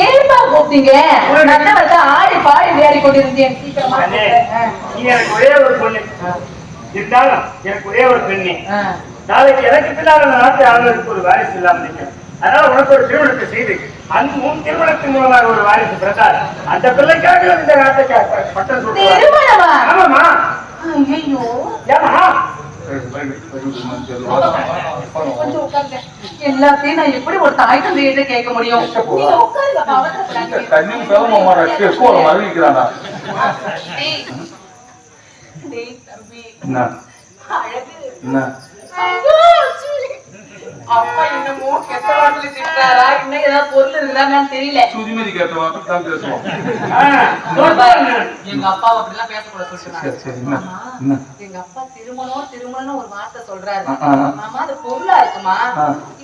ஏன்பா கூப்பிட்டீங்க? நல்ல வந்து ஆடி பாடி விளையாடி கொண்டிருந்தேன். எனக்கு ஒரே ஒரு பொண்ணு. இருந்தாலும் எனக்கு ஒரே ஒரு பெண்ணு. நாளைக்கு எனக்கு பின்னால் நாட்டு ஆளுநருக்கு ஒரு வாரிசு இல்லாம நிற்கும் அதனால உனக்கு ஒரு திருமணத்தை செய்து அந்த உன் திருமணத்தின் மூலமாக ஒரு வாரிசு பிறந்தால் அந்த பிள்ளைக்காக இந்த நாட்டை பட்டம் சொல்லுவாங்க ஆமாமா ஐயோ ஏமா எல்லாத்தையும் நான் எப்படி ஒரு தாய் தந்தையிட்ட கேட்க முடியும்? நீங்க உட்காருங்க அவசரப்படாதீங்க. தண்ணி பேரும் மாற ஸ்கூல மறுவிக்கிறானா டேய். டேய், தம்பி. என்ன அழகு. என்ன ஐயோ, சீ. அப்பா என்னமோ கெட்ட திட்டுறாரா? இன்னும் ஏதாவது பொருள் இருக்குதான்னு தெரியல. சுதிமதி கேட்டவன் தான் பேசுவோம். எங்க அப்பா அப்படிலாம் பேசக்கூடாது எங்க அப்பா திருமணம் திருமணம்னு ஒரு வார்த்தை சொல்றாரு. மாமா அது பொருளா இருக்குமா.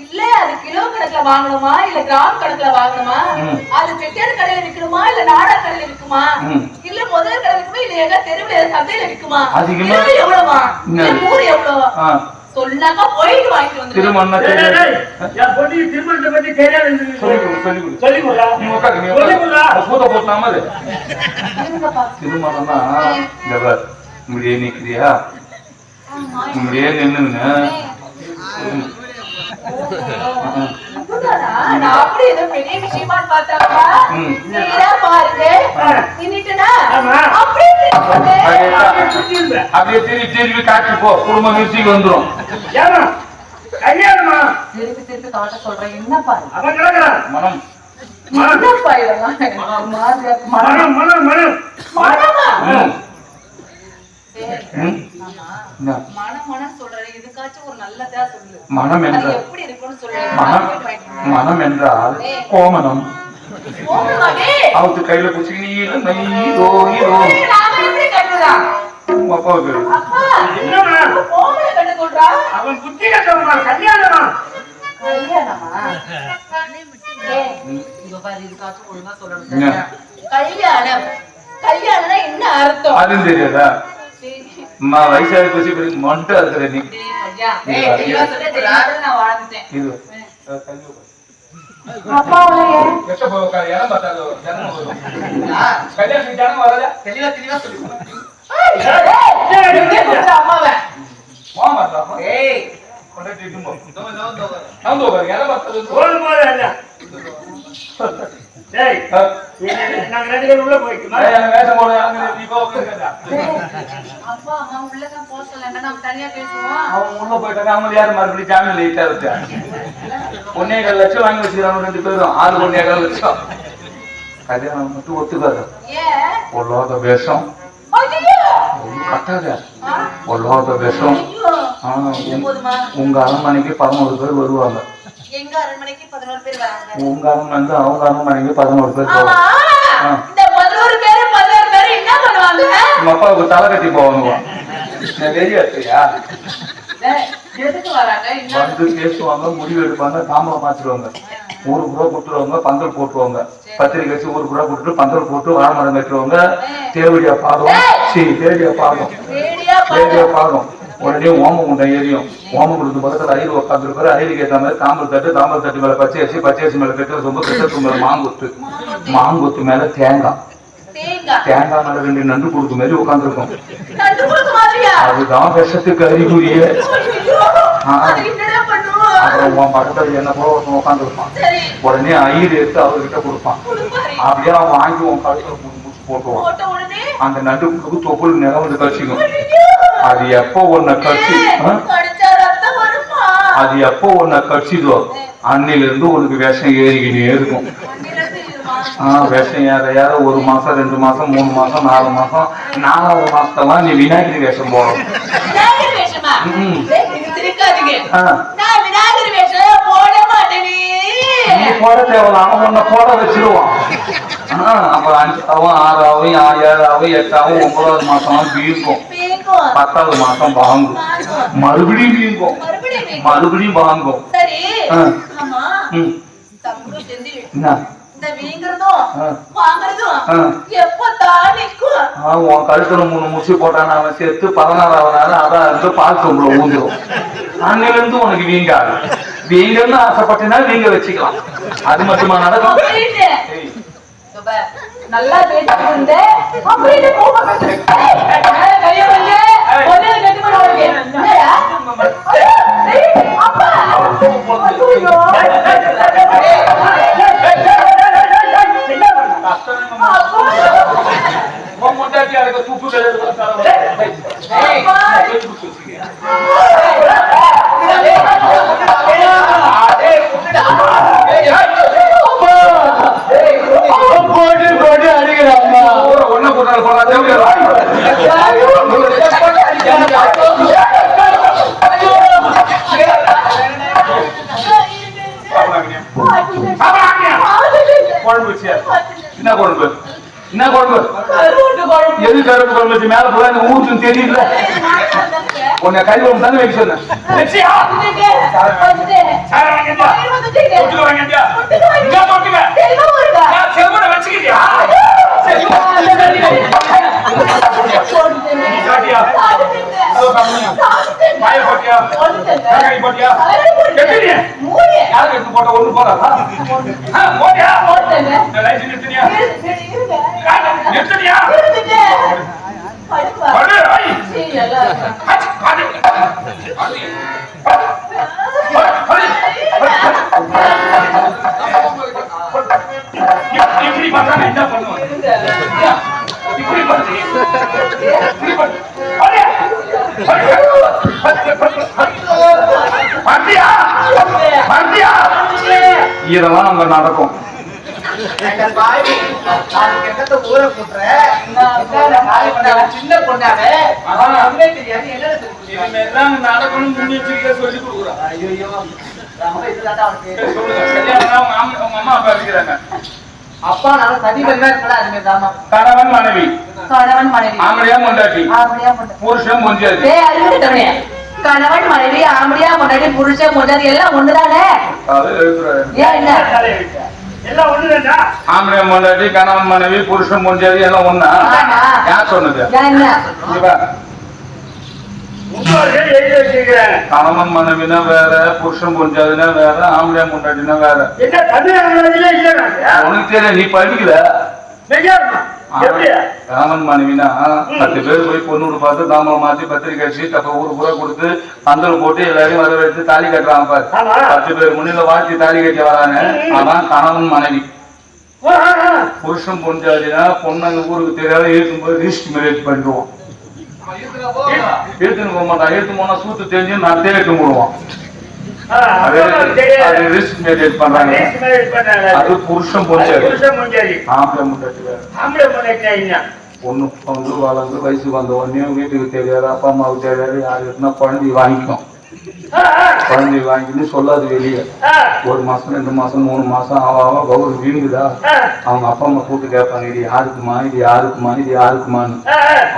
இல்ல அது கிலோ கணக்குல வாங்கணுமா? இல்ல கிராம் கணக்குல வாங்கணுமா. அது செட்டியார் கடையில விக்கணுமா இல்ல நாடா கடையில விக்குமா ம். இல்ல முதல் கடை விக்குமா இல்ல எங்க தெருவுல சந்தையில கிலோ எவ்வளவா? எவ்வளவா? ஆ. சொன்னாக்கா போயிட்டு வாங்கிட்டு வந்து திருமணம் தெரியாது. என் பொண்ணு திருமணத்தை பத்தி தெரியாது சொல்லி கொடு சொல்லி கொடு. சொல்லி கொடுறா. நீ உட்காரு நீ சொல்லி கொடுறா. உட்காரு சூத போட்டலாமா அது. இருங்கப்பா. திருமணம்னா இந்த பார் இப்படியே நிக்கிறியா. இப்படியே நின்னுங்க அப்படி ஏதோ பெரிய விஷயமான்னு பார்த்தாப்பா. ம். நேரா பாருங்க. நின்னுட்டேனா? ஆமா. அப்படியே நின்னுட்டேன். அதே அப்படியே திருப்பி திருப்பி காட்டி போ குடும்ப மியூசிக் வந்துரும் ஏமா கல்யாணமா திருப்பி திருப்பி காட்ட சொல்றேன். என்னப்பா இது? அவன் கிடக்குறான். மனம். மனம் மனம் மனம் மனமா? என்ன? மனம் மனம் சொல்றேன். இதுக்காச்சும் ஒரு நல்லதா சொல்லு. மனம் அது என்ற எப்படி இருக்கும்னு சொல்லு. மனம் நான் போயிட்டு மனம் என்றால் கோமனம். அவத்து கையில குச்சி நீல நெய்தோ இதோ? உங்க அப்பாவுக்கு? அவன் புத்தி கட்டவமா கல்யாணமா கல்யாணமா? கல்யாணம்னா என்ன அர்த்தம் அதுவும் தெரியாதா போச்சு இப்படி மொண்டை இருக்கிற நீ டேய், ஐயா, டேய், டேய், நாங்க ரெண்டு பேரும் உள்ள போய்க்குமா வேஷம் போட யாருமே நீ போ உட்காருடா. அப்பா, அம்மா உள்ளதான் போக சொல்லுங்க, நம்ம தனியா பேசுவோம். அவன் உள்ள போயிட்டாங்க அவங்க யாரும் மறுபடியும் ஜாமீன் லைட்டா வச்சா ஒன்னே கால் லட்சம் வாங்கி வச்சுக்கிறாங்க ரெண்டு பேரும் ஆறு ஒன்னே கால் லட்சம் கல்யாணம் மட்டும் ஒத்துக்காது? பொல்லாத வேஷம்! கட்டாத? பொல்லாத வேஷம்? உங்க அரண்மனைக்கு பதினோரு பேர் வருவாங்க எங்க அரண்மனைக்கு பதினோரு பேர் வராங்க? உங்க அரண்மனை அவங்க அரண்மனைக்கு பதினோரு பேர். இந்த பதினோரு பேரு பதினோரு பேரு என்ன பண்ணுவாங்க? உங்க அப்பாவுக்கு தலை கட்டி போவாங்க வெளியே என்ன? வந்து பேசுவாங்க முடிவு எடுப்பாங்க தாம்பரம் மாத்திருவாங்க. ஊரு பூரா கொடுத்துருவாங்க பந்தல் போட்டுருவாங்க. பத்திரிக்கை வச்சு ஊரு பூரா கொடுத்துட்டு பந்தல் போட்டு வாழைமரம் கட்டுருவாங்க தேவடியா பாதம் சரி தேவடியா பாதம் தேவடியா பாதம் உடனே ஓமம் குண்டம் எரியும். ஓமம் குண்டத்து பக்கத்துல ஐயர் உட்காந்துருப்பாரு ஐயருக்கு ஏற்ற மாதிரி தாம்பல் தட்டு தாம்பல் தட்டு மேல பச்சை அரிசி பச்சை அரிசி மேல கட்டு சொம்பு கட்டு மேல மாங்குத்து. மாங்குத்து மேல தேங்காய். தேங்காய். மேல ரெண்டு நண்டு கொடுக்கு மாதிரி உட்காந்துருக்கும் அதுதான் விஷத்துக்கு அறிகுறியே அப்புறம் உன் பக்கத்துல என்ன ஒருத்தன் உட்காந்துருப்பான் உடனே ஐயர் எடுத்து அவர்கிட்ட கொடுப்பான். அப்படியே அவன் வாங்கி உன் கழுத்துல முடி முடிச்சு போட்டுருவான் போட்ட உடனே? அந்த நண்டு குடுக்கு தொப்புள் நிறம் வந்து கடிச்சிக்கும் ஆ? கடிச்சா ரத்தம் வருமா? அது எப்போ உன்னை கடிச்சிதோ அன்னில இருந்து உனக்கு விஷம் ஏறிக்கினே இருக்கும். அன்னிலிருந்து? ஆஹ் விஷம் ஏற ஏற ஒரு மாசம் ரெண்டு மாசம் மூணு மாசம் நாலு மாசம் நாலாவது மாசத்தெல்லாம் நீ விநாயகரி வேஷம் போடணும். ஆ. நீ போட தேவையில்ல அவன் உன்னை போட வச்சிருவான். அப்புறம் அஞ்சு அவன் ஆறாவும் ஏழாவும் எட்டாவும் ஒன்பதாவது மாசம் வீங்கும் பேங்கும் பத்தாவது மாசம் வாங்கும். மறுபடியும் வீங்கும் மறுபடியும் வாங்கும் உன் கழுத்துல மூணு முடிச்சு போட்டான அவன் சேர்த்து பதினாறாவது நாள் அதான் இருந்து பால் சொம்புல ஊந்துடும் அன்னில இருந்து உனக்கு வீங்காது. நீங்கன்னு ஆசைப்பட்டீங்கன்னா நீங்க வச்சுக்கலாம். அது மட்டுமா நடக்கும்? நல்லா பேசிட்டு போட்டு போட்டு அடிக்கிறாங்க ஒண்ணு போட்டாலும் போடாது. குழம்பு என்ன குழம்பு என்ன குழம்பு எது கருப்பு குழம்பு மேல போல ஊருக்கு தெரியல உன்னை கை குழம்பு தானே வைக்க சொன்னேன் வச்சுக்கிட்டியா? சாப்பிட்டுட்டேங்க. அதோ கம்மியா. வாயை போட்டியா? தக்காளி போட்டியா? மூணு. யாருக்கு எடுத்து போட்ட ஒண்ணு போதாதா? ஆ, போட்டியா? இந்த லைட் நிறுத்தினியா? நிறுத்தினியா? படு. பாரு. இப்ப- இப்படி பார்த்தா என்ன பண்ணுவேன் இருங்க. இப்படி பண்ணு. இப்படி அம்மா அப்பா இருக்கிறாங்க அப்பா நான் சதி பண்ணா இருக்கடா அதுமே தாமா கணவன் மனைவி. கணவன் மனைவி. ஆம்பளையா பொண்டாட்டி. புருஷன் அறிவுட்டவனே. கணவன் மனைவி ஆம்படியா பொண்டாட்டி புருஷன் பொண்டாட்டி எல்லாம் ஒண்ணுதானே. ஏன் என்ன. எல்லாம் ஒண்ணுதான்டா ஆம்பளையா கொண்டாட்டி கணவன் மனைவி புருஷன் கொஞ்சாது எல்லாம் ஒண்ணா. யார் சொன்னது? கணவன் மனைவினா வேற புருஷன் கொஞ்சாதுன்னா வேற ஆம்பளையா கொண்டாட்டினா வேற. உனக்கு தெரியல நீ படிக்கல. கணவன் மனைவினா. பத்து பேர் போய் பொண்ணு பார்த்து தாம்பரம் மாத்தி பத்திரிக்கை அடிச்சு தப்ப ஊர் பூரா கொடுத்து பந்தல் போட்டு எல்லாரையும் வர வச்சு தாலி கட்டுறாங்க பாரு. பத்து பேர் முன்னில வாழ்த்தி தாலி கட்டி வராங்க அதான் கணவன் மனைவி. புருஷன் பொண்ணு அந்த ஊருக்கு தெரியாத இருக்கும்போது ரிஸ்க் மேரேஜ் பண்ணிடுவோம் இழுத்துன்னு போக மாட்டான். போனா சூத்து தெரிஞ்சு நான் தேடிட்டு போடுவான். அது ரிஸ்க் மேரேஜ் பண்றாங்க. அது புருஷன் பொஞ்சாதி புருஷன் முஞ்சாதி. ஆம்பளை வேற ஆம்பளை ஐயா. பொண்ணு வந்து வளர்ந்து வயசுக்கு வந்த உடனே வீட்டுக்கு தெரியாது அப்பா அம்மாவுக்கு தெரியாது யாரு இருந்தா குழந்தை வாங்கிக்கும் குழந்தை வாங்கின்னு சொல்லாது வெளியே. ஒரு மாசம் ரெண்டு மாசம் மூணு மாசம் ஆவ கௌரவ வீங்குதா? அவங்க அப்பா அம்மா கூப்பிட்டு கேட்பாங்க இது யாருக்குமா? இது யாருக்குமா? இது யாருக்குமான்னு.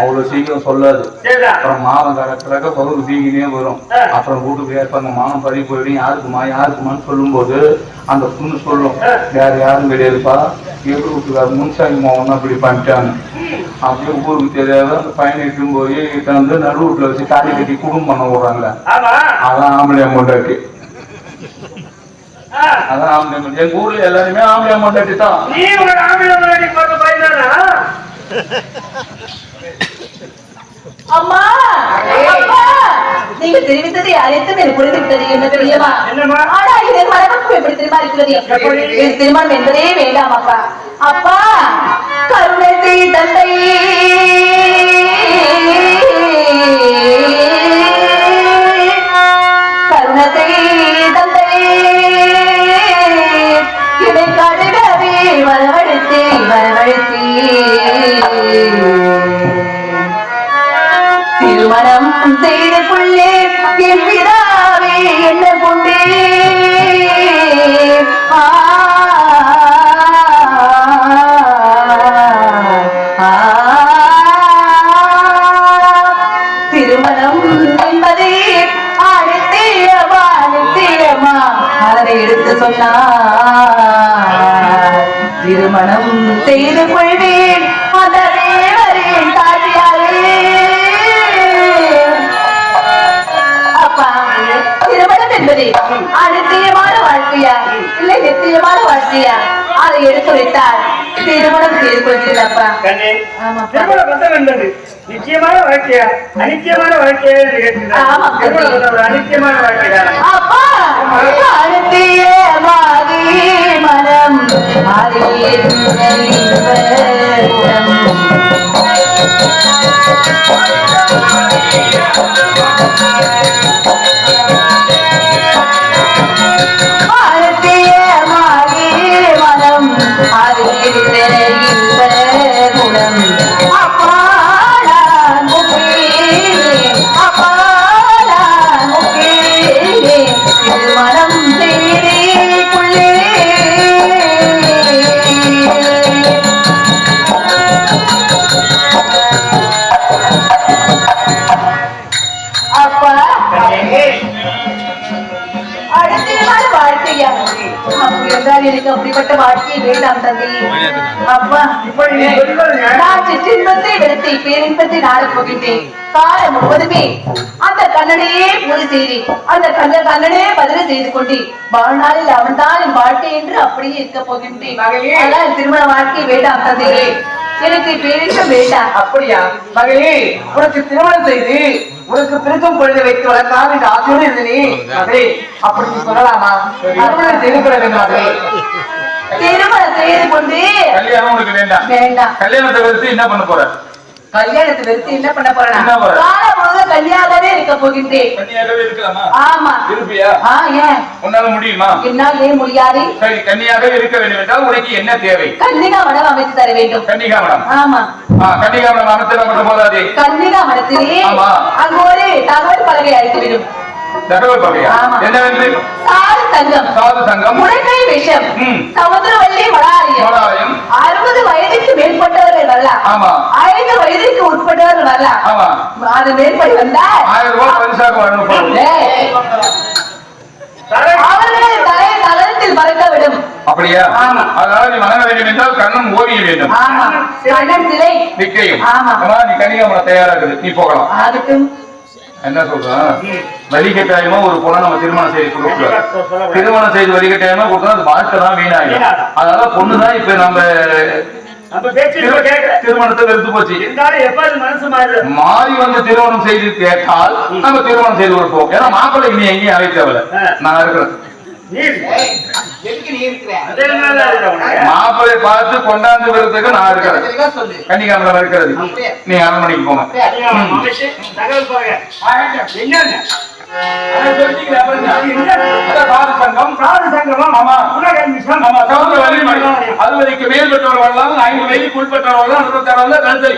அவ்வளவு சீக்கிரம் சொல்லாது. அப்புறம் மாதம் கறக்கிறக்க பகுதி வீங்கினே வரும். அப்புறம் கூட்டு கேட்பாங்க மானம் பறி போயிடும் யாருக்குமா? யாருக்குமான்னு சொல்லும்போது அந்த பொண்ணு சொல்லும். வேற யாரும் கிடையாதுப்பா எதிர் வீட்டுக்கார முன்சாமி மாவன் அப்படி பண்ணிட்டாங்க அப்படியே ஊருக்கு தெரியாத அந்த பையனை இட்டும் போய் வந்து நடு வீட்டுல வச்சு தாலி கட்டி குடும்பம் பண்ண விடுறாங்க ஆமா. அதான் ஆம்பளை அமௌண்டாட்டி. அதான் ஆம்பளை அமௌண்ட் எங்க ஊர்ல எல்லாருமே ஆம்பளை அமௌண்டாட்டி தான்? அம்மா அப்பா நீங்க தெரிவித்தது அனைத்தும் எனக்கு புரிந்து விட்டது என்ன தெரியுமா என்னம்மா? ஆனா இது மரபுக்கு எப்படி தெரியுமா இருக்கிறது? இது திருமணம் என்பதே வேண்டாம் அப்பா அப்பா திருமணம் என்பது அநித்தியமான வாழ்க்கையா? இல்லை நித்தியமான வாழ்க்கையா? அதை எடுத்துரைத்தால் திருமணம் செய்து கொள்கிறப்பா கண்ணே ஆமாப்பா. திருமண பந்தம் என்பது நிச்சயமான வாழ்க்கையா? அனித்தியமான வாழ்க்கையா அப்பா. மனம் அறிய வாழ்க்கை வேண்டாம் தந்தை அப்பா இப்படி நீ சொல்வது நியாயம். நான் சிற்றின்பத்தை வெறுத்தை பேரின்பத்தை நாடப் போகின்றேன். காலம் முழுவதுமே அந்த கண்ணனையே பூஜை செய்தி அந்த கண்ண கண்ணனே பதிலை செய்து கொண்டு வாழ்நாளில் அவன்தான் என் வாழ்க்கை என்று அப்படியே இருக்க போகின்றேன். மகளே. ஆனால் திருமண வாழ்க்கை வேண்டாம் தந்தையே. எனக்கு பேரின்பம் வேண்டாம். அப்படியா? மகளே உனக்கு திருமணம் செய்து உனக்கு பிரிக்கும் பொழுது வைத்து வளர்க்கலாம் என்று ஆசையோடு இருந்தனே அப்படி சொல்லலாமா? திருமணம் செய்து கொள்ள வேண்டும். மகளே திருமணம் செய்து கொண்டு கல்யாணம் உனக்கு வேண்டாம். வேண்டாம். கல்யாணத்தை வச்சு என்ன பண்ண போற? கல்யாணத்தை வெறுத்து என்ன பண்ண போறேன் என்ன போற? காலம் முழுவதும் கல்யாணமே இருக்க போகின்றேன். கன்னியாகவே இருக்கலாமா? ஆமா. இருப்பியா ஆ ஏன்? உன்னால முடியுமா? என்னால் ஏன் முடியாது? சரி கன்னியாகவே இருக்க வேண்டும் என்றால் உனக்கு என்ன தேவை? கன்னிகா மடம் அமைத்து தர வேண்டும். கன்னிகாமடம் ஆமா. ஆ கன்னிகாமடம் அமைச்சர் மட்டும் போதாது. கன்னிகா மடத்திலே ஆமா. அங்கு ஒரு தகவல் பலகை அழைத்து விடும் தகவல். என்னவென்று? சாறு தங்கம் சாது சங்கம். முடக்கை விஷம். ம். சமுத்திரவள்ளி மலாரியம் மோடாலயம். அறுபது வயதுக்கு மேற்பட்டவர்கள் வரலாம். ஆமா. ஐந்து வயதுக்கு உட்பட்டவர்கள் வரலாம். ஆமா. அது மேற்படி வந்தால் ஆயிரம் ரூபாய் பரிசாக தலை. அப்படியா. அதனால நீ வணங்க வேண்டும் என்றால் கண்ணன் ஓவிய வேண்டும். ஆமா. கண்ணன் சிலை. நிக்கையும் ஆமா. ஆமா, நீ கன்னிகாமடம் தயாராகுது நீ போகலாம். என்ன சொல்றான் வலிகட்டாயமா ஒரு பொண்ணை நம்ம திருமணம் செய்து கொடுக்கல திருமணம் செய்து வலிகட்டாயமா கொடுத்தா அது வாழ்க்கை தான் வீணாகும். அதனால பொண்ணுதான் இப்ப நம்ம திருமணத்தை வெறுத்து போச்சு. மாறி வந்து திருமணம் செய்து கேட்டால் நம்ம திருமணம் செய்து கொடுப்போம். ஏன்னா மாப்பிள்ளை நீ எங்கேயும் அழைக்க தேவையில்ல. நான் இருக்கிறேன். மாப்பிள்ளை பார்த்து கொண்டாந்து விடுறதுக்கு நான் இருக்கிறேன். கன்னிகாமரம் இருக்கிறது. நீ அரண்மனைக்கு போங்க. கன்னிகாமரம் அமைச்சு தகவல் பாருங்க. என்னங்க அதை சொல்லிட்டீங்களே, அப்புறம் என்ன? அது என்ன? அதான் சாது சங்கம். சாது சங்கமம். ஆமா. உலகம் விஷம் நம்ம சமுத்திர வழி அறுபதுக்கு மேல் பெற்றவர் வரலாம் ஐந்து வயதுக்கு உட்பட்டவர் வரலாம் அறுபத்தாறு கழுத்தை